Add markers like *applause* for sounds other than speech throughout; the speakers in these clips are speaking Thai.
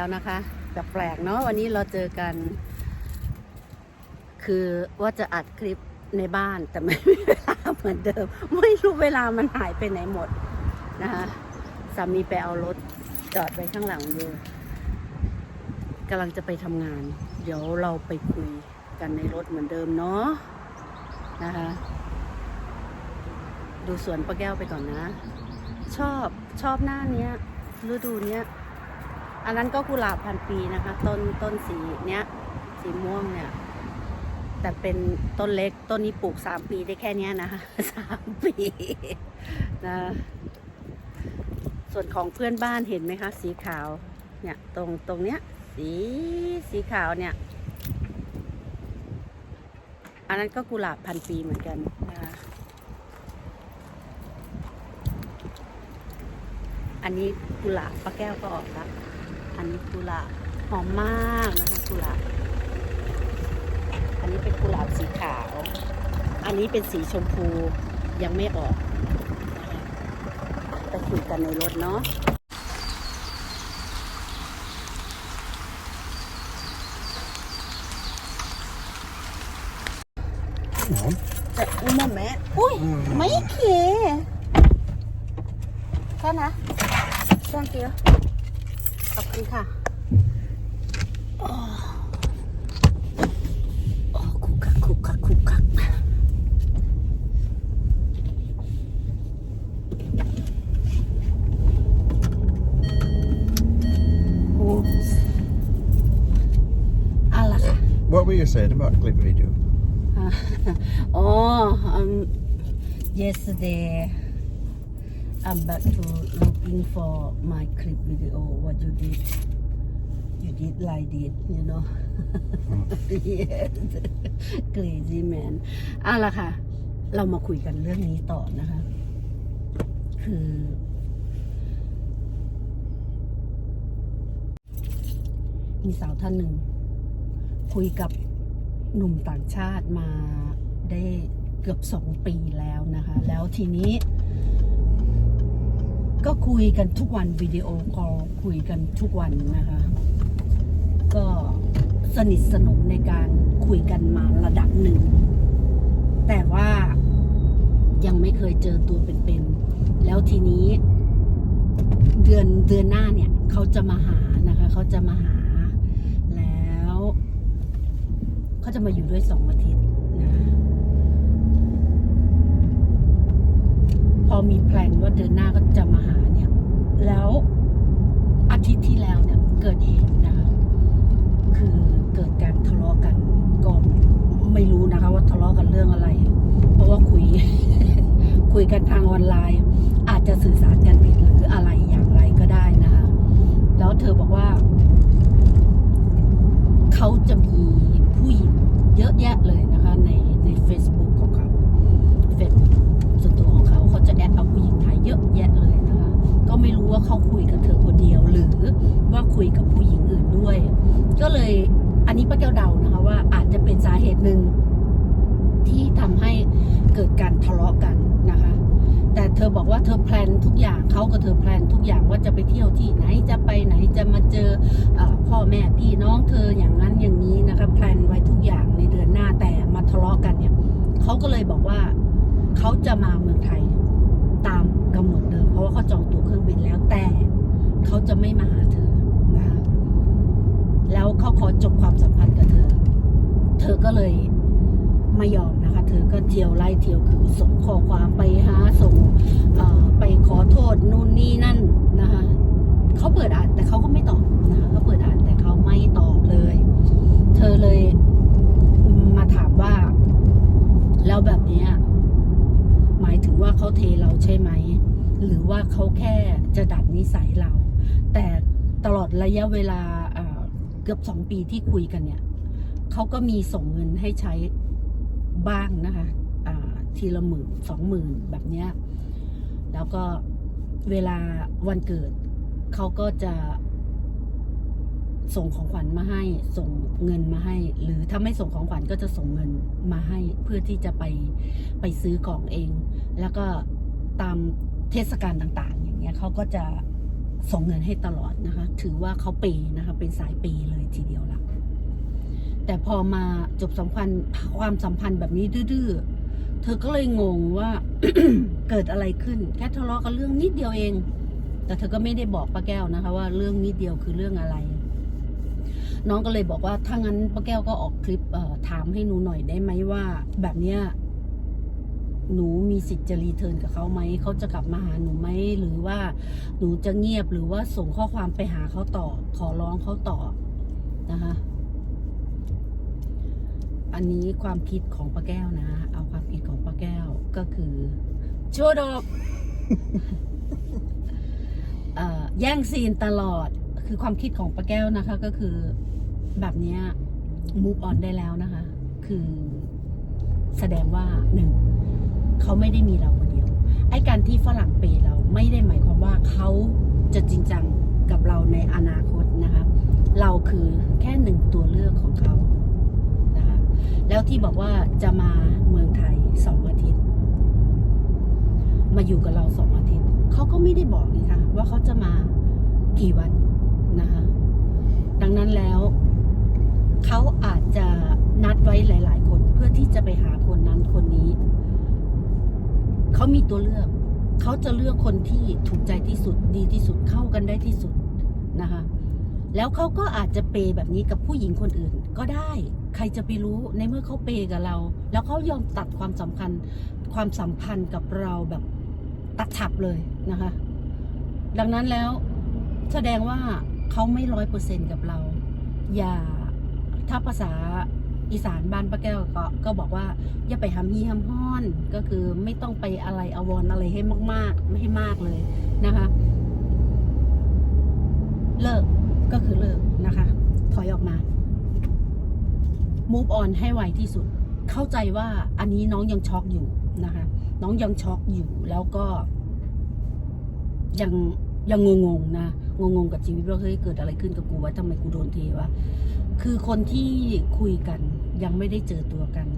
แล้วนะคะแปลกๆเนาะวันนี้เราเจอกัน คือว่าจะอัดคลิปในบ้านแต่ไม่มีเวลาเหมือนเดิม ไม่รู้เวลามันหายไปไหนหมดนะคะสามีไปเอารถจอดไว้ข้างหลังอยู่กำลังจะไปทำงาน เดี๋ยวเราไปคุยกันในรถเหมือนเดิมเนาะนะคะดูสวนป้าแก้วไปก่อนนะ ชอบชอบหน้าเนี้ยฤดูเนี้ย อันนั้นก็กุหลาบพันปีนะคะ ต้นต้นสีเนี้ย สีม่วงเนี่ย แต่เป็นต้นเล็กต้นนี้ปลูกสามปีได้แค่นี้นะคะสามปีนะส่วนของเพื่อนบ้านเห็นไหมคะ สีขาว เนี่ย ตรงตรงเนี้ย สีสีขาวเนี่ย อันนั้นก็กุหลาบพันปีเหมือนกันนะคะอันนี้กุหลาบป้าแก้วก็ออกแล้ว อันนี้กุหลาบหอมมากนะคะกุหลาบอันนี้เป็นกุหลาบสีขาว อันนี้เป็นสีชมพูยังไม่ออกนะคะไปคุยกันในรถเนาะ Ja. จะอุ้มแม่อุ้ยไม่เคแค่นะ thank you ขอบคุณค่ะโอ้โอ้คุกคักคุกคักคุกคัก Oops เอาละค่ะ What were you saying about clip video? *laughs* oh, um, yesterday I'm back to looking for my clip video. What you did? You did like it, you know. yes, crazy man. เอาละค่ะ เรามาคุยกันเรื่องนี้ต่อนะคะ คือ มีสาวท่านหนึ่ง คุยกับหนุ่มต่างชาติมาได้เกือบสองปีแล้วนะคะ แล้วทีนี้ ก็คุยกันทุกวันวิดีโอคอลคุยกันทุกวันนะคะ ก็สนิทสนมในการคุยกันมาระดับหนึ่ง แต่ว่ายังไม่เคยเจอตัวเป็นๆแล้วทีนี้ เดือนเดือนหน้าเนี่ย เขาจะมาหานะคะ เขาจะมาหา แล้ว เขาจะมาอยู่ด้วยสองอาทิตย์นะ พอมีแพลนว่าเดือนหน้าก็จะมาหาเนี่ย แล้วอาทิตย์ที่แล้วเนี่ยเกิดเหตุนะคะคือเกิดการทะเลาะกันก็ไม่รู้นะคะ ว่าทะเลาะกันเรื่องอะไร เพราะว่าคุย คุยกันทางออนไลน์ อาจจะสื่อสารกันผิดหรืออะไรอย่างไรก็ได้นะคะ แล้วเธอบอกว่า เขาจะมีผู้หญิงเยอะแยะเลยนะ เยอะแยะเลยนะคะ ก็ไม่รู้ว่าเขาคุยกับเธอคนเดียว หรือว่าคุยกับผู้หญิงอื่นด้วย ก็เลยอันนี้ป้าแก้วเดานะคะว่าอาจจะเป็นสาเหตุหนึ่งที่ทำให้เกิดการทะเลาะกันนะคะ แต่เธอบอกว่าเธอแพลนทุกอย่างเขากับเธอแพลนทุกอย่างว่าจะไปเที่ยวที่ไหนจะไปไหนจะมาเจอเออพ่อแม่พี่น้องเธออย่างนั้นอย่างนี้นะคะแพลนไว้ทุกอย่างในเดือนหน้าแต่มาทะเลาะกันเนี่ยเขาก็เลยบอกว่าเขาจะมาเมืองไทยตาม กำหนดเดิมเพราะว่าเขาจองตั๋วเครื่องบินแล้วแต่เขาจะไม่มาหาเธอนะคะแล้วเขาขอจบความสัมพันธ์กับเธอ เธอก็เลยไม่ยอมนะคะ เธอก็เที่ยวไล่เที่ยวคือส่งข้อความไปหาส่งไปขอโทษนู่นนี่นั่นนะคะเขาเปิดอ่านแต่เขาก็ไม่ตอบนะคะเขาเปิดอ่านแต่เขาไม่ตอบเลย เธอเลยมาถามว่า แล้วแบบนี้หมายถึงว่าเขาเทเราใช่ไหม หรือว่าเขาแค่จะดัดนิสัยเรา แต่ตลอดระยะเวลาเกือบสองปีที่คุยกันเนี่ยเขาก็มีส่งเงินให้ใช้บ้างนะคะทีละหมื่นสองหมื่นแบบเนี้ยแล้วก็เวลาวันเกิดเขาก็จะส่งของขวัญมาให้ ส่งเงินมาให้ หรือถ้าไม่ส่งของขวัญก็จะส่งเงินมาให้ เพื่อที่จะไปไปซื้อของเอง แล้วก็ตาม เทศกาลต่างๆ อย่างเงี้ยเขาก็จะส่งเงินให้ตลอดนะคะ ถือว่าเขาเปย์นะคะ เป็นสายเปย์เลยทีเดียวละแต่พอมาจบสัมพันธ์ความสัมพันธ์แบบนี้ดื้อๆเธอก็เลยงงว่าเกิดอะไรขึ้น แค่ทะเลาะกันเรื่องนิดเดียวเอง แต่เธอก็ไม่ได้บอกป้าแก้วนะคะ ว่าเรื่องนิดเดียวคือเรื่องอะไร น้องก็เลยบอกว่าถ้างั้นป้าแก้วก็ออกคลิปถามให้หนูหน่อยได้ไหมว่า แบบเนี้ย หนูมีสิทธิ์จะรีเทิร์นกับเขาไหม เขาจะกลับมาหาหนูไหม หรือว่าหนูจะเงียบหรือว่าส่งข้อความไปหาเขาต่อ ขอร้องเขาต่อนะคะ อันนี้ความคิดของป้าแก้วนะ เอาความคิดของป้าแก้วก็คือชั่วดอกอแย่งซีนตลอด คือความคิดของป้าแก้วนะคะ ก็คือแบบนี้ย move on ได้แล้วนะคะ คือแสดงว่าหนึ่ง เขาไม่ได้มีเราคนเดียว ไอ้การที่ฝรั่งเปย์เราไม่ได้หมายความว่าเขาจะจริงจังกับเราในอนาคตนะคะ เราคือแค่หนึ่งตัวเลือกของเขานะคะแล้วที่บอกว่าจะมาเมืองไทยสองอาทิตย์ มาอยู่กับเราสองอาทิตย์เขาก็ไม่ได้บอกนี่ค่ะว่าเขาจะมากี่วันนะคะดังนั้นแล้วเขาอาจจะนัดไว้หลาย ๆ คนเพื่อที่จะไปหาคนนั้นคนนี้ เขามีตัวเลือก เขาจะเลือกคนที่ถูกใจที่สุดดีที่สุดเข้ากันได้ที่สุดนะคะแล้วเขาก็อาจจะเปย์แบบนี้กับผู้หญิงคนอื่น ก็ได้ ใครจะไปรู้ในเมื่อเขาเปย์กับเรา แล้วเขายอมตัดความสำคัญความสัมพันธ์กับเราแบบตัดฉับเลยนะคะ ดังนั้นแล้วแสดงว่าเขาไม่ร้อยเปอร์เซ็นกับเรา อย่าถ้าภาษา อีสานบ้านป้าแก้วก็ก็บอกว่าอย่าไปหำฮีหำห้อน ก็คือไม่ต้องไปอะไรอาวรอะไรให้มากๆ ไม่ให้มากเลยนะคะ เลิกก็คือเลิกนะคะ ถอยออกมา move on ให้ไวที่สุด เข้าใจว่าอันนี้น้องยังช็อกอยู่นะคะ น้องยังช็อกอยู่แล้วก็ ยังยังงงๆนะงงๆกับชีวิตว่าเฮ้ยเกิดอะไรขึ้นกับกูวะทำไมกูโดนเทวะ คือคนที่คุยกัน ยังไม่ได้เจอตัวกัน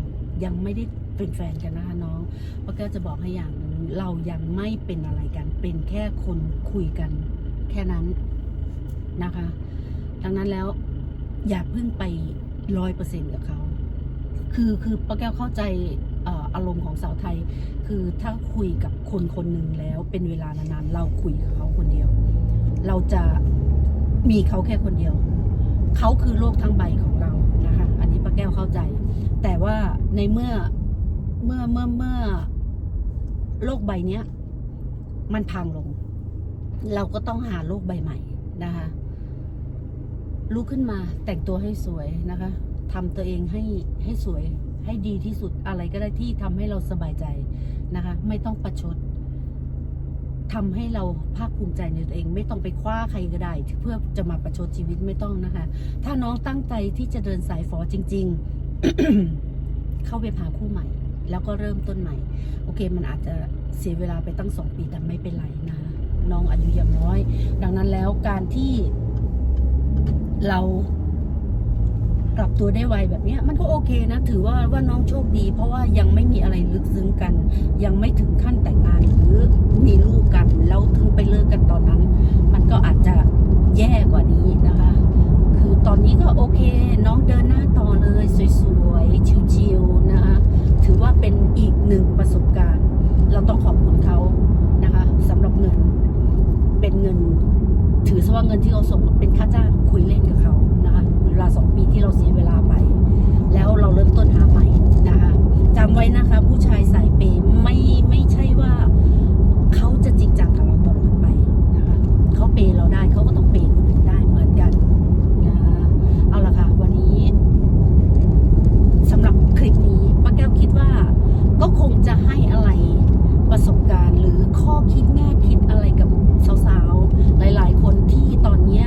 ยังไม่ได้เป็นแฟนกันนะคะน้องป้าแก้วจะบอกให้อย่างหนึ่งเรายังไม่เป็นอะไรกัน เป็นแค่คนคุยกัน แค่นั้นนะคะ ดังนั้นแล้วอย่าเพิ่งไปร้อยเปอร์เซ็นต์กับเขา คือคือป้าแก้วเข้าใจเอ่ออารมณ์ของสาวไทย คือถ้าคุยกับคนคนหนึ่งแล้วเป็นเวลานานๆเราคุยกับเขาคนเดียว เราจะมีเขาแค่คนเดียว เขาคือโลกทั้งใบของเรานะคะ อันนี้ป้าแก้วเข้าใจ แต่ว่าในเมื่อเมื่อเมื่อเมื่อโลกใบเนี้ย มันพังลง เราก็ต้องหาโลกใบใหม่นะคะลุกขึ้นมาแต่งตัวให้สวยนะคะทำตัวเองให้ให้สวยให้ดีที่สุดอะไรก็ได้ที่ทำให้เราสบายใจนะคะ ไม่ต้องประชด ทำให้เราภาคภูมิใจในตัวเอง ไม่ต้องไปคว้าใครก็ได้ เพื่อจะมาประชดชีวิตไม่ต้องนะคะ ถ้าน้องตั้งใจที่จะเดินสายฟอจริง ๆ เข้าไปหาคู่ใหม่ แล้วก็เริ่มต้นใหม่ โอเค มันอาจจะเสียเวลาไปตั้งสองปีแต่ไม่เป็นไรนะคะน้องอายุยังน้อย ดังนั้นแล้วการที่เรา กลับตัวได้ไวแบบนี้มันก็โอเคนะ ถือว่าว่าน้องโชคดี เพราะว่ายังไม่มีอะไรลึกซึ้งกัน ยังไม่ถึงขั้นแต่งงานหรือมีลูกกันแล้วถึงไปเลิกกันตอนนั้น มันก็อาจจะแย่กว่านี้นะคะ คือตอนนี้ก็โอเค น้องเดินหน้าต่อเลยสวยๆชิวๆนะคะถือว่าเป็นอีกหนึ่งประสบการณ์ เราต้องขอบคุณเขานะคะสำหรับเงินเป็นเงิน ถือซะว่าเงินที่เขาส่งเป็นค่าจ้าง ที่เราเสียเวลาไป แล้วเราเริ่มต้นหาใหม่นะคะจำไว้นะคะ ผู้ชายสายเปย์ไม่ไม่ใช่ว่าเขาจะจริงจังกับเราตลอดไปนะคะเขาเปย์เราได้เขาก็ต้องเปย์คนอื่นได้เหมือนกันนะคะเอาละค่ะ วันนี้สำหรับคลิปนี้ป้าแก้วคิดว่า ก็คงจะให้อะไรประสบการณ์ หรือข้อคิดแง่คิดอะไรกับสาวๆ หลายๆ คนที่ตอนเนี้ย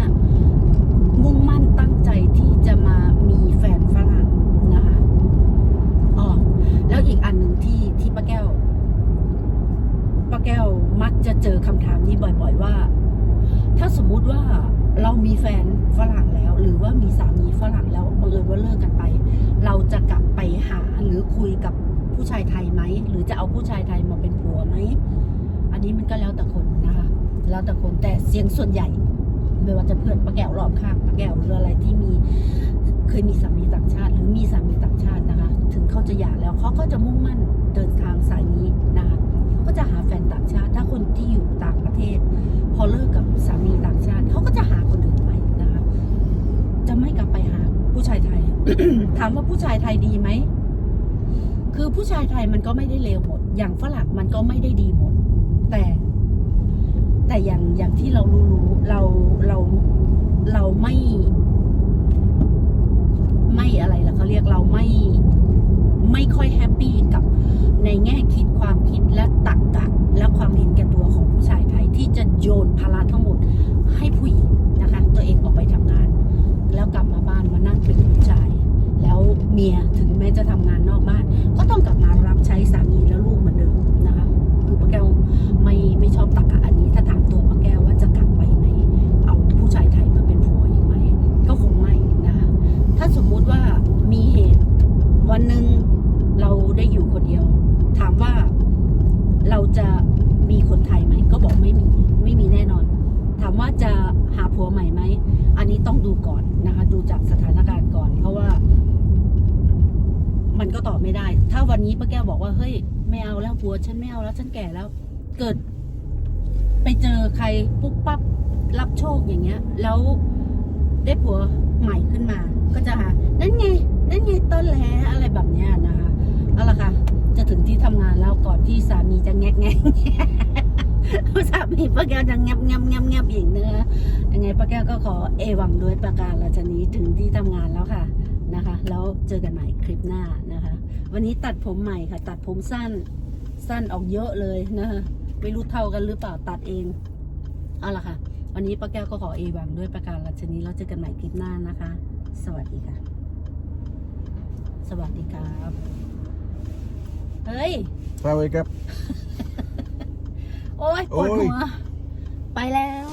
มุ่งมั่นตั้งใจที่จะมามีแฟนฝรั่งนะคะอ๋อแล้วอีกอันหนึ่งที่ที่ป้าแก้ว ป้าแก้วมักจะเจอคำถามนี้บ่อย ๆ ว่า ถ้าสมมุติว่าเรามีแฟนฝรั่งแล้ว หรือว่ามีสามีฝรั่งแล้วบังเอิญว่าเลิกกันไป เราจะกลับไปหาหรือคุยกับผู้ชายไทยไหม หรือจะเอาผู้ชายไทยมาเป็นผัวไหม อันนี้มันก็ แต่คนแต่เสียงส่วนใหญ่ ไม่ว่าจะเพื่อนป้าแก้วรอบข้างป้าแก้วหรืออะไรที่มีเคยมีสามีต่างชาติ หรือมีสามีต่างชาตินะคะ ถึงเขาจะหย่าแล้วเขาก็จะมุ่งมั่นเดินทางสายนี้นะคะเขาก็จะหาแฟนต่างชาติ ถ้าคนที่อยู่ต่างประเทศ พอเลิกกับสามีต่างชาติเขาก็จะหาคนอื่นไปนะคะ จะไม่กลับไปหาผู้ชายไทยถามว่าผู้ชายไทยดีไหมคือผู้ชายไทยมันก็ไม่ได้เลวหมด อย่างฝรั่งมันก็ไม่ได้ดีหมด แต่ แต่อย่างอย่างที่เรารู้รู้เราเราเราไม่ ไม่อะไรล่ะเขาเรียกเราไม่ไม่ค่อยแฮปปี้กับในแง่คิดความคิดและตักกะและความเห็นแก่ตัวของผู้ชายไทยที่จะโยนภาระทั้งหมดให้ผู้หญิง ก็ตอบไม่ได้ ถ้าวันนี้ป้าแก้วบอกว่าเฮ้ยไม่เอาแล้วผัวฉันไม่เอาแล้วฉันแก่แล้ว เกิด ไปเจอใครปุ๊บปั๊บรับโชคอย่างเงี้ย แล้วได้ผัวใหม่ขึ้นมา ก็จะหานั่นไงนั่นไงต้นแหลอะไรแบบเนี้ยนะคะเอาละค่ะ จะถึงที่ทำงานแล้วก่อนที่สามีจะแงกแงกสามีป้าแก้วจะแงบแงบแงบแงบอีกเนื้อะยังไงป้าแก้วก็ขอเอวังด้วยประการราชนี้ถึงที่ทำงานแล้วค่ะนะคะ แล้วเจอกันใหม่คลิปหน้า วันนี้ตัดผมใหม่ค่ะ ตัดผมสั้น สั้นออกเยอะเลยนะคะไม่รู้เท่ากันหรือเปล่าตัดเองเอาละค่ะ วันนี้ป้าแก้วก็ขอเอวังด้วยประการราชนี้แล้วเจอกันใหม่คลิปหน้านะคะ สวัสดีค่ะ สวัสดีครับเฮ้ย Daar wake up. โอ๊ยปวดโอ๊ยหัว ไปแล้ว